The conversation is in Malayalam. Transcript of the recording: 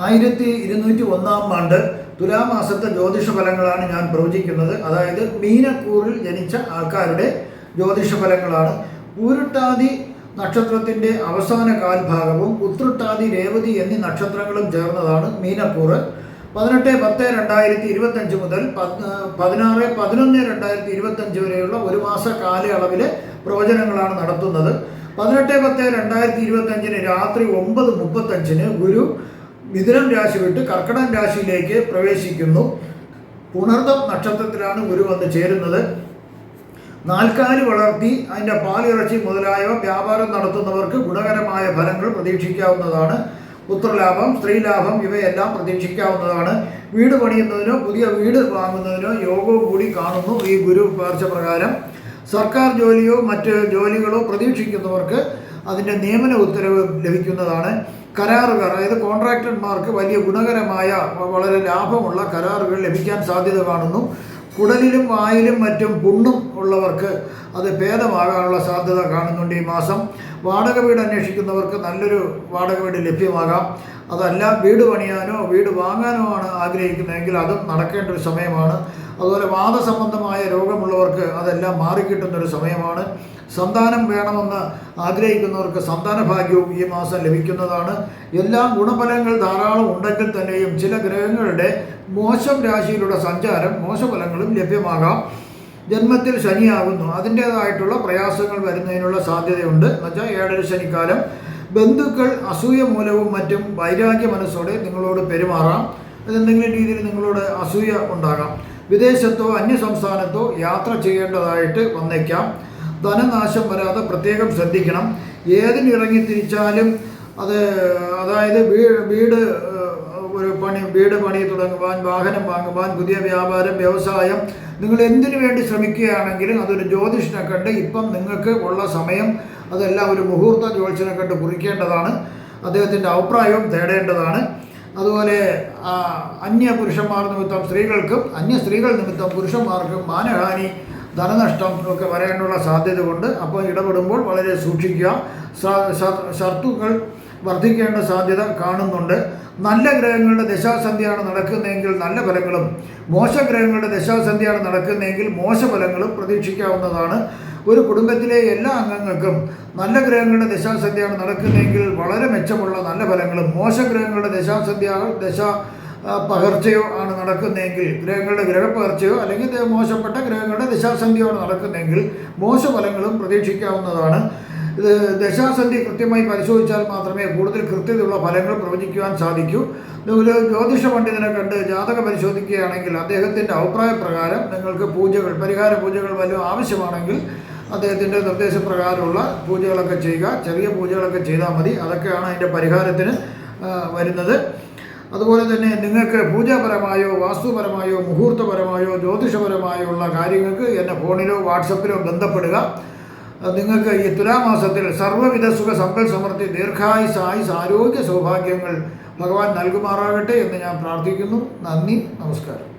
ആയിരത്തി ഇരുന്നൂറ്റി ഒന്നാം ആണ്ട് തുലാമാസത്തെ ജ്യോതിഷ ഫലങ്ങളാണ് ഞാൻ പ്രവചിക്കുന്നത്. അതായത് മീനക്കൂറിൽ ജനിച്ച ആൾക്കാരുടെ ജ്യോതിഷ ഫലങ്ങളാണ്. പൂരുട്ടാതി നക്ഷത്രത്തിന്റെ അവസാന കാൽഭാഗവും ഉത്രട്ടാതി രേവതി എന്നീ നക്ഷത്രങ്ങളും ചേർന്നതാണ് മീനക്കൂറ്. പതിനെട്ട് പത്ത് രണ്ടായിരത്തി ഇരുപത്തഞ്ച് മുതൽ പത്- പതിനാറ് പതിനൊന്ന് രണ്ടായിരത്തി ഇരുപത്തഞ്ച് വരെയുള്ള ഒരു മാസ കാലയളവിലെ പ്രവചനങ്ങളാണ് നടത്തുന്നത്. പതിനെട്ട് പത്ത് രണ്ടായിരത്തി ഇരുപത്തഞ്ചിന് രാത്രി ഒമ്പത് മുപ്പത്തഞ്ചിന് ഗുരു മിഥുനം രാശി വിട്ട് കർക്കടം രാശിയിലേക്ക് പ്രവേശിക്കുന്നു. പുണർദം നക്ഷത്രത്തിലാണ് ഗുരു വന്ന് ചേരുന്നത്. നാൽക്കാലി വളർത്തി അതിന്റെ പാലിറച്ചി മുതലായവ വ്യാപാരം നടത്തുന്നവർക്ക് ഗുണകരമായ ഫലങ്ങൾ പ്രതീക്ഷിക്കാവുന്നതാണ്. പുത്രലാഭം സ്ത്രീലാഭം ഇവയെല്ലാം പ്രതീക്ഷിക്കാവുന്നതാണ്. വീട് പണിയുന്നതിനോ പുതിയ വീട് വാങ്ങുന്നതിനോ യോഗവും കൂടി കാണുന്നു ഈ ഗുരു പ്രകാരം. സർക്കാർ ജോലിയോ മറ്റ് ജോലികളോ പ്രതീക്ഷിക്കുന്നവർക്ക് അതിന്റെ നിയമന ഉത്തരവ് ലഭിക്കുന്നതാണ്. കരാറുകൾ അതായത് കോൺട്രാക്ടർമാർക്ക് വലിയ ഗുണകരമായ വളരെ ലാഭമുള്ള കരാറുകൾ ലഭിക്കാൻ സാധ്യത കാണുന്നു. കുടലിലും വായിലും മറ്റും പുണ്ണും ഉള്ളവർക്ക് അത് ഭേദമാകാനുള്ള സാധ്യത കാണുന്നുണ്ട് ഈ മാസം. വാടക വീട് അന്വേഷിക്കുന്നവർക്ക് നല്ലൊരു വാടക വീട് ലഭ്യമാകാം. അതല്ല വീട് പണിയാനോ വീട് വാങ്ങാനോ ആണ് ആഗ്രഹിക്കുന്നതെങ്കിൽ അതും നടക്കേണ്ട ഒരു സമയമാണ്. അതുപോലെ വാദസംബന്ധമായ രോഗമുള്ളവർക്ക് അതെല്ലാം മാറിക്കിട്ടുന്ന ഒരു സമയമാണ്. സന്താനം വേണമെന്ന് ആഗ്രഹിക്കുന്നവർക്ക് സന്താന ഭാഗ്യവും ഈ മാസം ലഭിക്കുന്നതാണ്. എല്ലാ ഗുണഫലങ്ങൾ ധാരാളം ഉണ്ടെങ്കിൽ തന്നെയും ചില ഗ്രഹങ്ങളുടെ മോശം രാശിയിലുള്ള സഞ്ചാരം മോശഫലങ്ങളും ലഭ്യമാകാം. ജന്മത്തിൽ ശനിയാകുന്നു. അതിന്റേതായിട്ടുള്ള പ്രയാസങ്ങൾ വരുന്നതിനുള്ള സാധ്യതയുണ്ട്. എന്നുവെച്ചാൽ ഏഴര ശനിക്കാലം. ബന്ധുക്കൾ അസൂയ മൂലവും മറ്റും വൈരാഗ്യ മനസ്സോടെ നിങ്ങളോട് പെരുമാറാം. അതെന്തെങ്കിലും രീതിയിൽ നിങ്ങളോട് അസൂയ ഉണ്ടാകാം. വിദേശത്തോ അന്യസംസ്ഥാനത്തോ യാത്ര ചെയ്യേണ്ടതായിട്ട് വന്നേക്കാം. ധനനാശം വരാതെ പ്രത്യേകം ശ്രദ്ധിക്കണം. ഏതിനിറങ്ങി തിരിച്ചാലും അത് അതായത് വീട് വീട് ഒരു പണി വീട് പണി തുടങ്ങുവാൻ വാഹനം വാങ്ങുവാൻ പുതിയ വ്യാപാരം വ്യവസായം. നിങ്ങൾ എന്തിനു വേണ്ടി ശ്രമിക്കുകയാണെങ്കിലും അതൊരു ജ്യോതിഷനെ കണ്ട് ഇപ്പം നിങ്ങൾക്ക് ഉള്ള സമയം അതെല്ലാം ഒരു മുഹൂർത്ത ജ്യോതിഷനെ കണ്ട് കുറിക്കേണ്ടതാണ്. അദ്ദേഹത്തിന്റെ അഭിപ്രായവും തേടേണ്ടതാണ്. അതുപോലെ അന്യ പുരുഷന്മാർ നിമിത്തം സ്ത്രീകൾക്കും അന്യ സ്ത്രീകൾ നിമിത്തം പുരുഷന്മാർക്കും മാനഹാനി ധനനഷ്ടം ഒക്കെ വരാനുള്ള സാധ്യത കൊണ്ട് അപ്പോൾ ഇടപെടുമ്പോൾ വളരെ സൂക്ഷിക്കുക. ശത്രുക്കൾ വർദ്ധിക്കേണ്ട സാധ്യത കാണുന്നുണ്ട്. നല്ല ഗ്രഹങ്ങളുടെ ദശാസന്ധിയാണ് നടക്കുന്നതെങ്കിൽ നല്ല ഫലങ്ങളും മോശ ഗ്രഹങ്ങളുടെ ദശാസന്ധിയാണ് നടക്കുന്നതെങ്കിൽ മോശ ഫലങ്ങളും പ്രതീക്ഷിക്കാവുന്നതാണ്. ഒരു കുടുംബത്തിലെ എല്ലാ അംഗങ്ങൾക്കും നല്ല ഗ്രഹങ്ങളുടെ ദശാസന്ധിയാണ് നടക്കുന്നതെങ്കിൽ വളരെ മെച്ചമുള്ള നല്ല ഫലങ്ങളും മോശ ഗ്രഹങ്ങളുടെ ദശാസന്ധ്യ ദശ പകർച്ചയോ ആണ് നടക്കുന്നതെങ്കിൽ ഗ്രഹങ്ങളുടെ ഗ്രഹപ്പകർച്ചയോ അല്ലെങ്കിൽ മോശപ്പെട്ട ഗ്രഹങ്ങളുടെ ദശാസന്ധിയോ ആണ് നടക്കുന്നതെങ്കിൽ മോശഫലങ്ങളും പ്രതീക്ഷിക്കാവുന്നതാണ്. ഇത് ദശാസന്ധി കൃത്യമായി പരിശോധിച്ചാൽ മാത്രമേ കൂടുതൽ കൃത്യതയുള്ള ഫലങ്ങൾ പ്രവചിക്കുവാൻ സാധിക്കൂ. ഒരു ജ്യോതിഷ പണ്ഡിതനെ കണ്ട് ജാതക പരിശോധിക്കുകയാണെങ്കിൽ അദ്ദേഹത്തിന്റെ അഭിപ്രായ പ്രകാരം നിങ്ങൾക്ക് പൂജകൾ പരിഹാര പൂജകൾ വല്ലതും ആവശ്യമാണെങ്കിൽ അദ്ദേഹത്തിന്റെ നിർദ്ദേശപ്രകാരമുള്ള പൂജകളൊക്കെ ചെയ്യുക. ചെറിയ പൂജകളൊക്കെ ചെയ്താൽ മതി. അതൊക്കെയാണ് അതിന്റെ പരിഹാരത്തിന് വരുന്നത്. അതുപോലെ തന്നെ നിങ്ങൾക്ക് പൂജാപരമായോ വാസ്തുപരമായോ മുഹൂർത്തപരമായോ ജ്യോതിഷപരമായോ ഉള്ള കാര്യങ്ങൾക്ക് എന്നെ ഫോണിലോ വാട്സപ്പിലോ ബന്ധപ്പെടുക. നിങ്ങൾക്ക് ഈ തുലാമാസത്തിൽ സർവവിധ സുഖ സമ്പൽ സമൃദ്ധി ദീർഘായുസ് ആയുസ് ആരോഗ്യ സൗഭാഗ്യങ്ങൾ ഭഗവാൻ നൽകുമാറാകട്ടെ എന്ന് ഞാൻ പ്രാർത്ഥിക്കുന്നു. നന്ദി നമസ്കാരം.